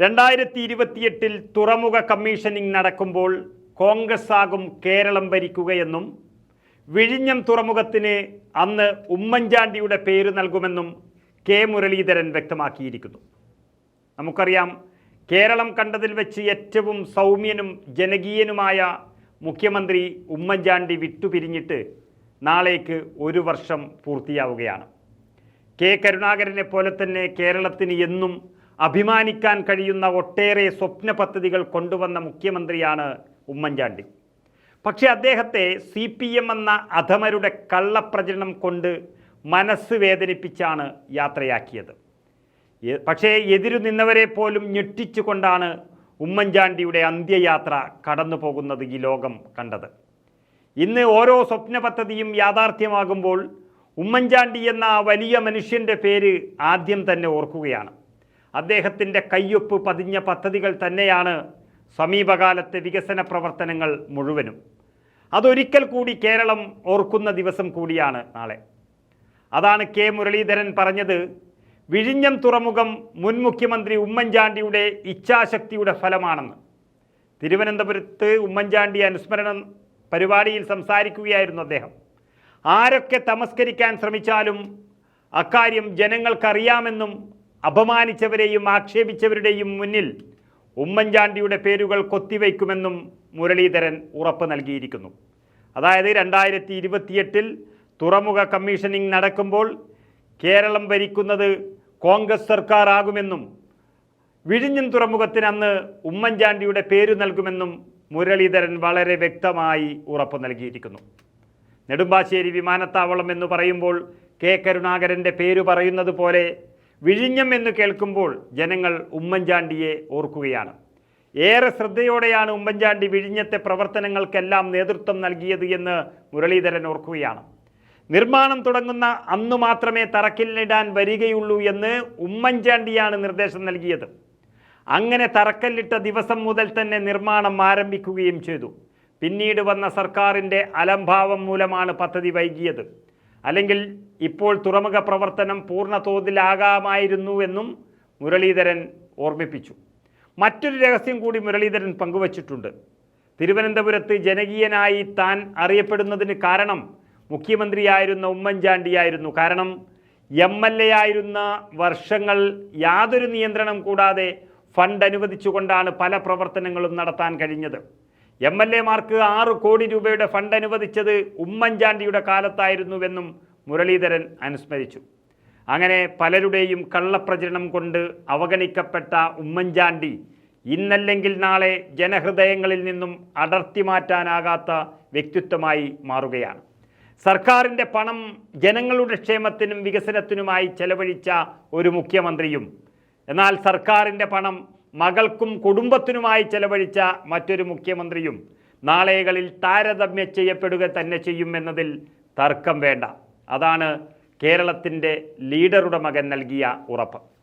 രണ്ടായിരത്തി ഇരുപത്തിയെട്ടിൽ തുറമുഖ കമ്മീഷനിങ് നടക്കുമ്പോൾ കോൺഗ്രസ് ആകും കേരളം ഭരിക്കുകയെന്നും വിഴിഞ്ഞം തുറമുഖത്തിന് അന്ന് ഉമ്മൻചാണ്ടിയുടെ പേര് നൽകുമെന്നും കെ മുരളീധരൻ വ്യക്തമാക്കിയിരിക്കുന്നു. നമുക്കറിയാം കേരളം കണ്ടതിൽ വെച്ച് ഏറ്റവും സൗമ്യനും ജനകീയനുമായ മുഖ്യമന്ത്രി ഉമ്മൻചാണ്ടി വിട്ടുപിരിഞ്ഞിട്ട് നാളേക്ക് ഒരു വർഷം പൂർത്തിയാവുകയാണ്. കെ കരുണാകരനെ പോലെ തന്നെ കേരളത്തിന് എന്നും അഭിമാനിക്കാൻ കഴിയുന്ന ഒട്ടേറെ സ്വപ്ന പദ്ധതികൾ കൊണ്ടുവന്ന മുഖ്യമന്ത്രിയാണ് ഉമ്മൻചാണ്ടി. പക്ഷേ അദ്ദേഹത്തെ സി പി എം എന്ന അധമരുടെ കള്ളപ്രചരണം കൊണ്ട് മനസ്സ് വേദനിപ്പിച്ചാണ് യാത്രയാക്കിയത്. പക്ഷേ എതിരു നിന്നവരെ പോലും ഞെട്ടിച്ചുകൊണ്ടാണ് ഉമ്മൻചാണ്ടിയുടെ അന്ത്യയാത്ര കടന്നു പോകുന്നത് ഈ ലോകം കണ്ടത്. ഇന്ന് ഓരോ സ്വപ്ന പദ്ധതിയും യാഥാർത്ഥ്യമാകുമ്പോൾ ഉമ്മൻചാണ്ടി എന്ന വലിയ മനുഷ്യന്റെ പേര് ആദ്യം തന്നെ ഓർക്കുകയാണ്. അദ്ദേഹത്തിന്റെ കയ്യൊപ്പ് പതിഞ്ഞ പദ്ധതികൾ തന്നെയാണ് സമീപകാലത്തെ വികസന പ്രവർത്തനങ്ങൾ മുഴുവനും. അതൊരിക്കൽ കൂടി കേരളം ഓർക്കുന്ന ദിവസം കൂടിയാണ് നാളെ. അതാണ് കെ മുരളീധരൻ പറഞ്ഞത് വിഴിഞ്ഞം തുറമുഖം മുൻ മുഖ്യമന്ത്രി ഉമ്മൻചാണ്ടിയുടെ ഇച്ഛാശക്തിയുടെ ഫലമാണെന്ന്. തിരുവനന്തപുരത്ത് ഉമ്മൻചാണ്ടി അനുസ്മരണം പരിപാടിയിൽ സംസാരിക്കുകയായിരുന്നു അദ്ദേഹം. ആരൊക്കെ തമസ്കരിക്കാൻ ശ്രമിച്ചാലും അക്കാര്യം ജനങ്ങൾക്കറിയാമെന്നും അപമാനിച്ചവരെയും ആക്ഷേപിച്ചവരുടെയും മുന്നിൽ ഉമ്മൻചാണ്ടിയുടെ പേരുകൾ കൊത്തിവയ്ക്കുമെന്നും മുരളീധരൻ ഉറപ്പ് നൽകിയിരിക്കുന്നു. അതായത് രണ്ടായിരത്തി ഇരുപത്തിയെട്ടിൽ തുറമുഖ കമ്മീഷനിങ് നടക്കുമ്പോൾ കേരളം ഭരിക്കുന്നത് കോൺഗ്രസ് സർക്കാർ ആകുമെന്നും വിഴിഞ്ഞം തുറമുഖത്തിന് അന്ന് ഉമ്മൻചാണ്ടിയുടെ പേര് നൽകുമെന്നും മുരളീധരൻ വളരെ വ്യക്തമായി ഉറപ്പ് നൽകിയിരിക്കുന്നു. നെടുമ്പാശ്ശേരി വിമാനത്താവളം എന്ന് പറയുമ്പോൾ കെ കരുണാകരന്റെ പേര് പറയുന്നത് പോലെ വിഴിഞ്ഞം എന്ന് കേൾക്കുമ്പോൾ ജനങ്ങൾ ഉമ്മൻചാണ്ടിയെ ഓർക്കുകയാണ്. ഏറെ ശ്രദ്ധയോടെയാണ് ഉമ്മൻചാണ്ടി വിഴിഞ്ഞത്തെ പ്രവർത്തനങ്ങൾക്കെല്ലാം നേതൃത്വം നൽകിയത് എന്ന് മുരളീധരൻ ഓർക്കുകയാണ്. നിർമ്മാണം തുടങ്ങുന്ന അന്നു മാത്രമേ തറക്കല്ലിടാൻ വരികയുള്ളൂ എന്ന് ഉമ്മൻചാണ്ടിയാണ് നിർദ്ദേശം നൽകിയത്. അങ്ങനെ തറക്കല്ലിട്ട ദിവസം മുതൽ തന്നെ നിർമ്മാണം ആരംഭിക്കുകയും ചെയ്തു. പിന്നീട് വന്ന സർക്കാരിന്റെ അലംഭാവം മൂലമാണ് പദ്ധതി വൈകിയത്. അല്ലെങ്കിൽ ഇപ്പോൾ തുറമുഖ പ്രവർത്തനം പൂർണ തോതിലാകാമായിരുന്നു എന്നും മുരളീധരൻ ഓർമ്മിപ്പിച്ചു. മറ്റൊരു രഹസ്യം കൂടി മുരളീധരൻ പങ്കുവച്ചിട്ടുണ്ട്. തിരുവനന്തപുരത്ത് ജനകീയനായി താൻ അറിയപ്പെടുന്നതിന് കാരണം മുഖ്യമന്ത്രിയായിരുന്ന ഉമ്മൻചാണ്ടിയായിരുന്നു. കാരണം എം എൽ എ ആയിരുന്ന വർഷങ്ങൾ യാതൊരു നിയന്ത്രണം കൂടാതെ ഫണ്ട് അനുവദിച്ചുകൊണ്ടാണ് പല പ്രവർത്തനങ്ങളും നടത്താൻ കഴിഞ്ഞത്. എം എൽ എമാർക്ക് ആറ് കോടി രൂപയുടെ ഫണ്ട് അനുവദിച്ചത് ഉമ്മൻചാണ്ടിയുടെ കാലത്തായിരുന്നുവെന്നും മുരളീധരൻ അനുസ്മരിച്ചു. അങ്ങനെ പലരുടെയും കള്ളപ്രചരണം കൊണ്ട് അവഗണിക്കപ്പെട്ട ഉമ്മൻചാണ്ടി ഇന്നല്ലെങ്കിൽ നാളെ ജനഹൃദയങ്ങളിൽ നിന്നും അടർത്തി മാറ്റാനാകാത്ത വ്യക്തിത്വമായി മാറുകയാണ്. സർക്കാരിന്റെ പണം ജനങ്ങളുടെ ക്ഷേമത്തിനും വികസനത്തിനുമായി ചെലവഴിച്ച ഒരു മുഖ്യമന്ത്രിയും എന്നാൽ സർക്കാരിന്റെ പണം മകൾക്കും കുടുംബത്തിനുമായി ചെലവഴിച്ച മറ്റൊരു മുഖ്യമന്ത്രിയും നാളെകളിൽ താരതമ്യ ചെയ്യപ്പെടുക തന്നെ ചെയ്യുമെന്നതിൽ തർക്കം വേണ്ട. അതാണ് കേരളത്തിന്റെ ലീഡറുടെ മകൻ നൽകിയ ഉറപ്പ്.